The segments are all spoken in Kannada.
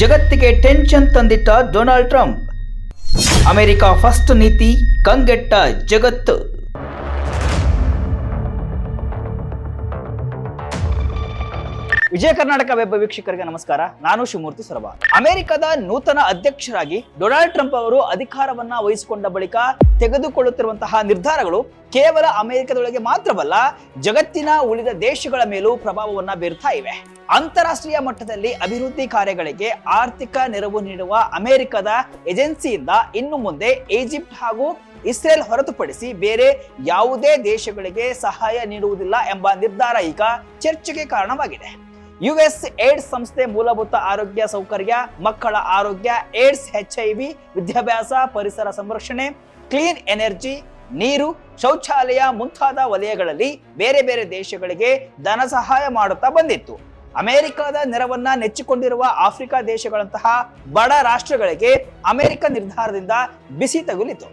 ಜಗತ್ತಿಗೆ ಟೆನ್ಷನ್ ತಂದಿಟ್ಟ ಡೊನಾಲ್ಡ್ ಟ್ರಂಪ್ ಅಮೆರಿಕ ಫಸ್ಟ್ ನೀತಿ ಕಂಗೆಟ್ಟ ಜಗತ್ತು. ವಿಜಯ ಕರ್ನಾಟಕ ವೆಬ್ ವೀಕ್ಷಕರಿಗೆ ನಮಸ್ಕಾರ. ನಾನು ಶಿವಮೂರ್ತಿ ಸೊರಬ ಅಮೆರಿಕದ ನೂತನ ಅಧ್ಯಕ್ಷರಾಗಿ ಡೊನಾಲ್ಡ್ ಟ್ರಂಪ್ ಅವರು ಅಧಿಕಾರವನ್ನ ವಹಿಸಿಕೊಂಡ ಬಳಿಕ ತೆಗೆದುಕೊಳ್ಳುತ್ತಿರುವಂತಹ ನಿರ್ಧಾರಗಳು ಕೇವಲ ಅಮೆರಿಕದೊಳಗೆ ಮಾತ್ರವಲ್ಲ, ಜಗತ್ತಿನ ಉಳಿದ ದೇಶಗಳ ಮೇಲೂ ಪ್ರಭಾವವನ್ನ ಬೀರ್ತಾ ಇವೆ. ಅಂತಾರಾಷ್ಟ್ರೀಯ ಮಟ್ಟದಲ್ಲಿ ಅಭಿವೃದ್ಧಿ ಕಾರ್ಯಗಳಿಗೆ ಆರ್ಥಿಕ ನೆರವು ನೀಡುವ ಅಮೆರಿಕದ ಏಜೆನ್ಸಿಯಿಂದ ಇನ್ನು ಮುಂದೆ ಈಜಿಪ್ಟ್ ಹಾಗೂ ಇಸ್ರೇಲ್ ಹೊರತುಪಡಿಸಿ ಬೇರೆ ಯಾವುದೇ ದೇಶಗಳಿಗೆ ಸಹಾಯ ನೀಡುವುದಿಲ್ಲ ಎಂಬ ನಿರ್ಧಾರ ಈಗ ಚರ್ಚೆಗೆ ಕಾರಣವಾಗಿದೆ. ಯುಎಸ್ ಏಡ್ಸ್ ಸಂಸ್ಥೆ ಮೂಲಭೂತ ಆರೋಗ್ಯ ಸೌಕರ್ಯ, ಮಕ್ಕಳ ಆರೋಗ್ಯ, ಏಡ್ಸ್ ಎಚ್ಐವಿ ವಿದ್ಯಾಭ್ಯಾಸ, ಪರಿಸರ ಸಂರಕ್ಷಣೆ, ಕ್ಲೀನ್ ಎನರ್ಜಿ, ನೀರು, ಶೌಚಾಲಯ ಮುಂತಾದ ವಲಯಗಳಲ್ಲಿ ಬೇರೆ ಬೇರೆ ದೇಶಗಳಿಗೆ ಧನ ಸಹಾಯ ಮಾಡುತ್ತಾ ಬಂದಿತ್ತು. ಅಮೆರಿಕದ ನೆರವನ್ನ ನೆಚ್ಚಿಕೊಂಡಿರುವ ಆಫ್ರಿಕಾ ದೇಶಗಳಂತಹ ಬಡ ರಾಷ್ಟ್ರಗಳಿಗೆ ಅಮೆರಿಕ ನಿರ್ಧಾರದಿಂದ ಬಿಸಿ ತಗುಲಿತು.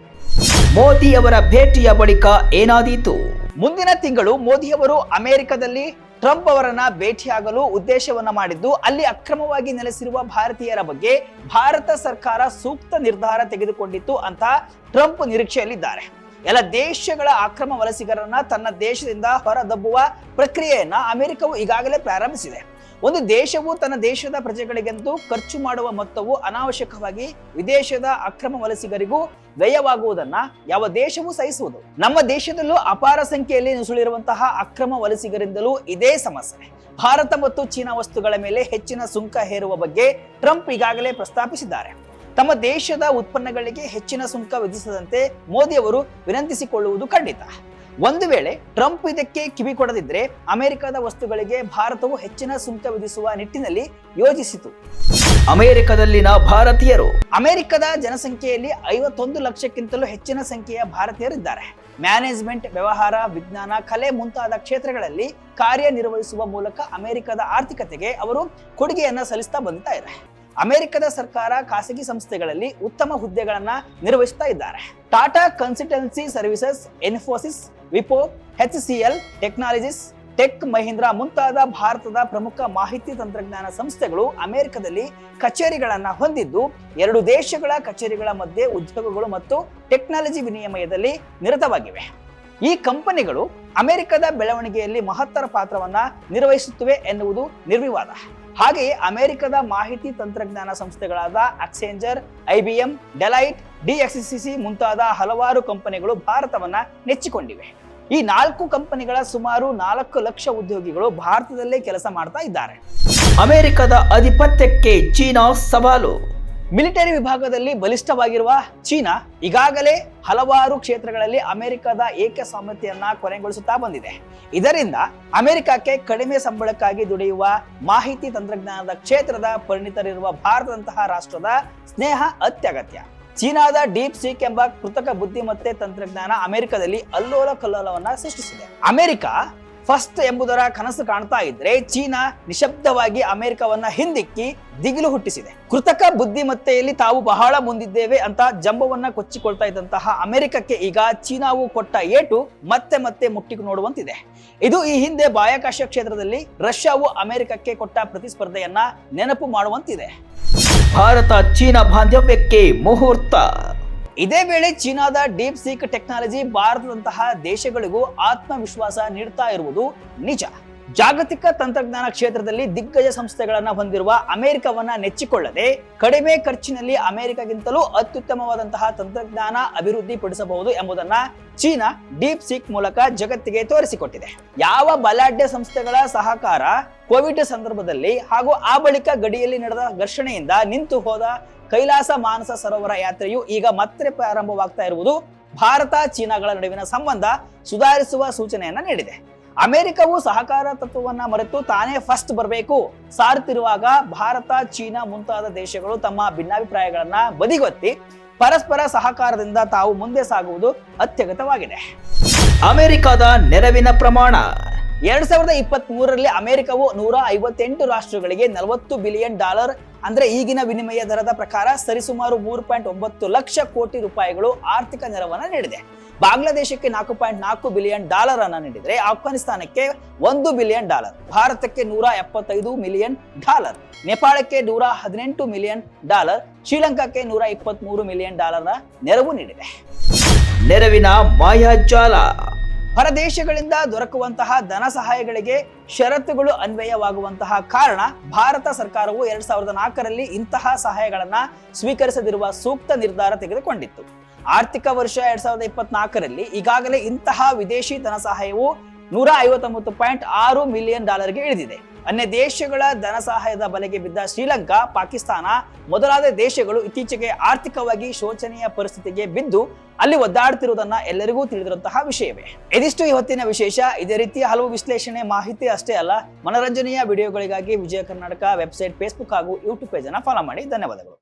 ಮೋದಿ ಅವರ ಭೇಟಿಯ ಬಳಿಕ ಏನಾದೀತು? ಮುಂದಿನ ತಿಂಗಳು ಮೋದಿಯವರು ಅಮೆರಿಕದಲ್ಲಿ ಟ್ರಂಪ್ ಅವರನ್ನ ಭೇಟಿಯಾಗಲು ಉದ್ದೇಶವನ್ನ ಮಾಡಿದ್ದು, ಅಲ್ಲಿ ಅಕ್ರಮವಾಗಿ ನೆಲೆಸಿರುವ ಭಾರತೀಯರ ಬಗ್ಗೆ ಭಾರತ ಸರ್ಕಾರ ಸೂಕ್ತ ನಿರ್ಧಾರ ತೆಗೆದುಕೊಂಡಿತ್ತು ಅಂತ ಟ್ರಂಪ್ ನಿರೀಕ್ಷೆಯಲ್ಲಿದ್ದಾರೆ. ಎಲ್ಲ ದೇಶಗಳ ಅಕ್ರಮ ವಲಸಿಗರನ್ನ ತನ್ನ ದೇಶದಿಂದ ಹೊರದಬ್ಬುವ ಪ್ರಕ್ರಿಯೆಯನ್ನ ಅಮೆರಿಕವು ಈಗಾಗಲೇ ಪ್ರಾರಂಭಿಸಿದೆ. ಒಂದು ದೇಶವು ತನ್ನ ದೇಶದ ಪ್ರಜೆಗಳಿಗೆಂದು ಖರ್ಚು ಮಾಡುವ ಮೊತ್ತವು ಅನಾವಶ್ಯಕವಾಗಿ ವಿದೇಶದ ಅಕ್ರಮ ವಲಸಿಗರಿಗೂ ವ್ಯಯವಾಗುವುದನ್ನ ಯಾವ ದೇಶವೂ ಸಹಿಸುವುದು. ನಮ್ಮ ದೇಶದಲ್ಲೂ ಅಪಾರ ಸಂಖ್ಯೆಯಲ್ಲಿ ನುಸುಳಿರುವಂತಹ ಅಕ್ರಮ ವಲಸಿಗರಿಂದಲೂ ಇದೇ ಸಮಸ್ಯೆ. ಭಾರತ ಮತ್ತು ಚೀನಾ ವಸ್ತುಗಳ ಮೇಲೆ ಹೆಚ್ಚಿನ ಸುಂಕ ಹೇರುವ ಬಗ್ಗೆ ಟ್ರಂಪ್ ಈಗಾಗಲೇ ಪ್ರಸ್ತಾಪಿಸಿದ್ದಾರೆ. ತಮ್ಮ ದೇಶದ ಉತ್ಪನ್ನಗಳಿಗೆ ಹೆಚ್ಚಿನ ಸುಂಕ ವಿಧಿಸದಂತೆ ಮೋದಿ ಅವರು ವಿನಂತಿಸಿಕೊಳ್ಳುವುದು ಖಂಡಿತ. ಒಂದು ವೇಳೆ ಟ್ರಂಪ್ ಇದಕ್ಕೆ ಕಿವಿ ಕೊಡದಿದ್ರೆ ಅಮೆರಿಕದ ವಸ್ತುಗಳಿಗೆ ಭಾರತವು ಹೆಚ್ಚಿನ ಸುಂಕ ವಿಧಿಸುವ ನಿಟ್ಟಿನಲ್ಲಿ ಯೋಜಿಸಿತು. ಅಮೆರಿಕದಲ್ಲಿನ ಭಾರತೀಯರು. ಅಮೆರಿಕದ ಜನಸಂಖ್ಯೆಯಲ್ಲಿ ಐವತ್ತೊಂದು ಲಕ್ಷಕ್ಕಿಂತಲೂ ಹೆಚ್ಚಿನ ಸಂಖ್ಯೆಯ ಭಾರತೀಯರಿದ್ದಾರೆ. ಮ್ಯಾನೇಜ್ಮೆಂಟ್ ವ್ಯವಹಾರ ವಿಜ್ಞಾನ ಕಲೆ ಮುಂತಾದ ಕ್ಷೇತ್ರಗಳಲ್ಲಿ ಕಾರ್ಯನಿರ್ವಹಿಸುವ ಮೂಲಕ ಅಮೆರಿಕದ ಆರ್ಥಿಕತೆಗೆ ಅವರು ಕೊಡುಗೆಯನ್ನ ಸಲ್ಲಿಸ್ತಾ ಬಂದಿದ್ದಾರೆ. ಅಮೆರಿಕದ ಸರ್ಕಾರ ಖಾಸಗಿ ಸಂಸ್ಥೆಗಳಲ್ಲಿ ಉತ್ತಮ ಹುದ್ದೆಗಳನ್ನ ನಿರ್ವಹಿಸ್ತಾ ಇದ್ದಾರೆ. Tata Consultancy Services, Infosys, Wipro, H C L Technologies, Tech Mahindra ಮುಂತಾದ ಭಾರತದ ಪ್ರಮುಖ ಮಾಹಿತಿ ತಂತ್ರಜ್ಞಾನ ಸಂಸ್ಥೆಗಳು ಅಮೆರಿಕದಲ್ಲಿ ಕಚೇರಿಗಳನ್ನು ಹೊಂದಿದ್ದು, ಎರಡು ದೇಶಗಳ ಕಚೇರಿಗಳ ಮಧ್ಯೆ ಉದ್ಯೋಗಗಳು ಮತ್ತು ಟೆಕ್ನಾಲಜಿ ವಿನಿಮಯದಲ್ಲಿ ನಿರತವಾಗಿವೆ. ಈ ಕಂಪನಿಗಳು ಅಮೆರಿಕದ ಬೆಳವಣಿಗೆಯಲ್ಲಿ ಮಹತ್ತರ ಪಾತ್ರವನ್ನು ನಿರ್ವಹಿಸುತ್ತವೆ ಎನ್ನುವುದು ನಿರ್ವಿವಾದ. ಹಾಗೆಯೇ ಅಮೆರಿಕದ ಮಾಹಿತಿ ತಂತ್ರಜ್ಞಾನ ಸಂಸ್ಥೆಗಳಾದ ಅಕ್ಸೆಂಜರ್ ಐಬಿಎಂ ಡೆಲೈಟ್ ಡಿಎಕ್ಸಿಸಿಸಿ ಮುಂತಾದ ಹಲವಾರು ಕಂಪನಿಗಳು ಭಾರತವನ್ನ ನೆಚ್ಚಿಕೊಂಡಿವೆ. ಈ ನಾಲ್ಕು ಕಂಪನಿಗಳ ಸುಮಾರು ನಾಲ್ಕು ಲಕ್ಷ ಉದ್ಯೋಗಿಗಳು ಭಾರತದಲ್ಲೇ ಕೆಲಸ ಮಾಡ್ತಾ ಇದ್ದಾರೆ. ಅಮೆರಿಕದ ಅಧಿಪತ್ಯಕ್ಕೆ ಚೀನಾ ಸವಾಲು. ಮಿಲಿಟರಿ ವಿಭಾಗದಲ್ಲಿ ಬಲಿಷ್ಠವಾಗಿರುವ ಚೀನಾ ಈಗಾಗಲೇ ಹಲವಾರು ಕ್ಷೇತ್ರಗಳಲ್ಲಿ ಅಮೆರಿಕದ ಏಕಸ್ವಾಮ್ಯತೆಯನ್ನ ಕೊನೆಗೊಳಿಸುತ್ತಾ ಬಂದಿದೆ. ಇದರಿಂದ ಅಮೆರಿಕಕ್ಕೆ ಕಡಿಮೆ ಸಂಬಳಕ್ಕಾಗಿ ದುಡಿಯುವ ಮಾಹಿತಿ ತಂತ್ರಜ್ಞಾನದ ಕ್ಷೇತ್ರದ ಪರಿಣಿತರಿರುವ ಭಾರತದಂತಹ ರಾಷ್ಟ್ರದ ಸ್ನೇಹ ಅತ್ಯಗತ್ಯ. ಚೀನಾದ ಡೀಪ್ ಸೀಕ್ ಎಂಬ ಕೃತಕ ಬುದ್ಧಿಮತ್ತೆ ತಂತ್ರಜ್ಞಾನ ಅಮೆರಿಕದಲ್ಲಿ ಅಲ್ಲೋಲ ಕಲ್ಲೋಲವನ್ನ ಸೃಷ್ಟಿಸಿದೆ. ಅಮೆರಿಕ ಫಸ್ಟ್ ಎಂಬುದರ ಕನಸು ಕಾಣ್ತಾ ಇದ್ರೆ ಚೀನಾ ನಿಶಬ್ದವಾಗಿ ಅಮೆರಿಕವನ್ನ ಹಿಂದಿಕ್ಕಿ ದಿಗಿಲು ಹುಟ್ಟಿಸಿದೆ. ಕೃತಕ ಬುದ್ಧಿಮತ್ತೆಯಲ್ಲಿ ತಾವು ಬಹಳ ಮುಂದಿದ್ದೇವೆ ಅಂತ ಜಂಬವನ್ನ ಕೊಚ್ಚಿಕೊಳ್ತಾ ಇದ್ದಂತಹ ಅಮೆರಿಕಕ್ಕೆ ಈಗ ಚೀನಾವು ಕೊಟ್ಟ ಏಟು ಮತ್ತೆ ಮತ್ತೆ ಮುಟ್ಟಿಗೆ ನೋಡುವಂತಿದೆ. ಇದು ಈ ಹಿಂದೆ ಬಾಹ್ಯಾಕಾಶ ಕ್ಷೇತ್ರದಲ್ಲಿ ರಷ್ಯಾವು ಅಮೆರಿಕಕ್ಕೆ ಕೊಟ್ಟ ಪ್ರತಿಸ್ಪರ್ಧೆಯನ್ನ ನೆನಪು ಮಾಡುವಂತಿದೆ. ಭಾರತ ಚೀನಾ ಬಾಂಧವ್ಯಕ್ಕೆ ಮುಹೂರ್ತ. ಇದೇ ವೇಳೆ ಚೀನಾದ ಡೀಪ್ ಸೀಕ್ ಟೆಕ್ನಾಲಜಿ ಭಾರತದಂತಹ ದೇಶಗಳಿಗೂ ಆತ್ಮವಿಶ್ವಾಸ ನೀಡ್ತಾ ಇರುವುದು ನಿಜ. ಜಾಗತಿಕ ತಂತ್ರಜ್ಞಾನ ಕ್ಷೇತ್ರದಲ್ಲಿ ದಿಗ್ಗಜ ಸಂಸ್ಥೆಗಳನ್ನು ಹೊಂದಿರುವ ಅಮೆರಿಕವನ್ನ ನೆಚ್ಚಿಕೊಳ್ಳದೆ ಕಡಿಮೆ ಖರ್ಚಿನಲ್ಲಿ ಅಮೆರಿಕಗಿಂತಲೂ ಅತ್ಯುತ್ತಮವಾದಂತಹ ತಂತ್ರಜ್ಞಾನ ಅಭಿವೃದ್ಧಿ ಪಡಿಸಬಹುದು ಎಂಬುದನ್ನ ಚೀನಾ ಡೀಪ್ ಸಿಕ್ ಮೂಲಕ ಜಗತ್ತಿಗೆ ತೋರಿಸಿಕೊಟ್ಟಿದೆ. ಯಾವ ಬಲಾಢ್ಯ ಸಂಸ್ಥೆಗಳ ಸಹಕಾರ ಕೋವಿಡ್ ಸಂದರ್ಭದಲ್ಲಿ ಹಾಗೂ ಆ ಬಳಿಕ ಗಡಿಯಲ್ಲಿ ನಡೆದ ಘರ್ಷಣೆಯಿಂದ ನಿಂತು ಹೋದ ಕೈಲಾಸ ಮಾನಸ ಸರೋವರ ಯಾತ್ರೆಯು ಈಗ ಮತ್ತೆ ಪ್ರಾರಂಭವಾಗ್ತಾ ಇರುವುದು ಭಾರತ ಚೀನಾಗಳ ನಡುವಿನ ಸಂಬಂಧ ಸುಧಾರಿಸುವ ಸೂಚನೆಯನ್ನ ನೀಡಿದೆ. ಅಮೆರಿಕವು ಸಹಕಾರ ತತ್ವವನ್ನ ಮರೆತು ತಾನೇ ಫಸ್ಟ್ ಬರಬೇಕು. ಸಾರುತ್ತಿರುವಾಗ ಭಾರತ, ಚೀನಾ ಮುಂತಾದ ದೇಶಗಳು ತಮ್ಮ ಭಿನ್ನಾಭಿಪ್ರಾಯಗಳನ್ನ ಬದಿಗೊತ್ತಿ ಪರಸ್ಪರ ಸಹಕಾರದಿಂದ ತಾವು ಮುಂದೆ ಸಾಗುವುದು ಅತ್ಯಗತವಾಗಿದೆ ಅಮೆರಿಕದ ನೆರವಿನ ಪ್ರಮಾಣ. ಎರಡ್ ಸಾವಿರದ ಇಪ್ಪತ್ತ್ ಮೂರರಲ್ಲಿ ಅಮೆರಿಕವು ನೂರ ಐವತ್ತೆಂಟು ರಾಷ್ಟ್ರಗಳಿಗೆ ನಲವತ್ತು ಬಿಲಿಯನ್ ಡಾಲರ್ ಅಂದ್ರೆ ಈಗಿನ ವಿನಿಮಯ ದರದ ಪ್ರಕಾರ ಸರಿಸುಮಾರು ಮೂರು ಪಾಯಿಂಟ್ ಒಂಬತ್ತು ಲಕ್ಷ ಕೋಟಿ ರೂಪಾಯಿಗಳು ಆರ್ಥಿಕ ನೆರವನ್ನು ನೀಡಿದೆ. ಬಾಂಗ್ಲಾದೇಶಕ್ಕೆ ನಾಲ್ಕು ಪಾಯಿಂಟ್ ನಾಲ್ಕು ಬಿಲಿಯನ್ ಡಾಲರ್ ಅನ್ನ ನೀಡಿದ್ರೆ ಆಫ್ಘಾನಿಸ್ತಾನಕ್ಕೆ ಒಂದು ಬಿಲಿಯನ್ ಡಾಲರ್, ಭಾರತಕ್ಕೆ ನೂರ ಎಪ್ಪತ್ತೈದು ಮಿಲಿಯನ್ ಡಾಲರ್, ನೇಪಾಳಕ್ಕೆ ನೂರ ಹದಿನೆಂಟು ಮಿಲಿಯನ್ ಡಾಲರ್, ಶ್ರೀಲಂಕಾಕ್ಕೆ ನೂರ ಇಪ್ಪತ್ತ್ ಮಿಲಿಯನ್ ಡಾಲರ್ನ ನೆರವು ನೀಡಿದೆ. ನೆರವಿನ ಮಾಯಾಜಾಲ ಹೊರ ದೇಶಗಳಿಂದ ದೊರಕುವಂತಹ ಧನ ಸಹಾಯಗಳಿಗೆ ಷರತ್ತುಗಳು ಅನ್ವಯವಾಗುವಂತಹ ಕಾರಣ ಭಾರತ ಸರ್ಕಾರವು ಎರಡ್ ಸಾವಿರದ ನಾಲ್ಕರಲ್ಲಿ ಇಂತಹ ಸಹಾಯಗಳನ್ನ ಸ್ವೀಕರಿಸದಿರುವ ಸೂಕ್ತ ನಿರ್ಧಾರ ತೆಗೆದುಕೊಂಡಿತ್ತು. ಆರ್ಥಿಕ ವರ್ಷ ಎರಡ್ ಸಾವಿರದ ಇಪ್ಪತ್ನಾಲ್ಕರಲ್ಲಿ ಈಗಾಗಲೇ ಇಂತಹ ವಿದೇಶಿ ಧನ ಸಹಾಯವು ನೂರ ಐವತ್ತೊಂಬತ್ತು ಪಾಯಿಂಟ್ ಆರು ಮಿಲಿಯನ್ ಡಾಲರ್ಗೆ ಇಳಿದಿದೆ. ಅನ್ಯ ದೇಶಗಳ ಧನ ಸಹಾಯದ ಬಲೆಗೆ ಬಿದ್ದ ಶ್ರೀಲಂಕಾ, ಪಾಕಿಸ್ತಾನ ಮೊದಲಾದ ದೇಶಗಳು ಇತ್ತೀಚೆಗೆ ಆರ್ಥಿಕವಾಗಿ ಶೋಚನೀಯ ಪರಿಸ್ಥಿತಿಗೆ ಬಿದ್ದು ಅಲ್ಲಿ ಒದ್ದಾಡ್ತಿರುವುದನ್ನ ಎಲ್ಲರಿಗೂ ತಿಳಿದಿರುವಂತಹ ವಿಷಯವೇ. ಇದಿಷ್ಟು ಇವತ್ತಿನ ವಿಶೇಷ. ಇದೇ ರೀತಿಯ ಹಲವು ವಿಶ್ಲೇಷಣೆ ಮಾಹಿತಿ ಅಷ್ಟೇ ಅಲ್ಲ, ಮನರಂಜನೆಯ ವಿಡಿಯೋಗಳಿಗಾಗಿ ವಿಜಯ ಕರ್ನಾಟಕ ವೆಬ್ಸೈಟ್, ಫೇಸ್ಬುಕ್ ಹಾಗೂ ಯೂಟ್ಯೂಬ್ ಪೇಜ್ ಫಾಲೋ ಮಾಡಿ. ಧನ್ಯವಾದಗಳು.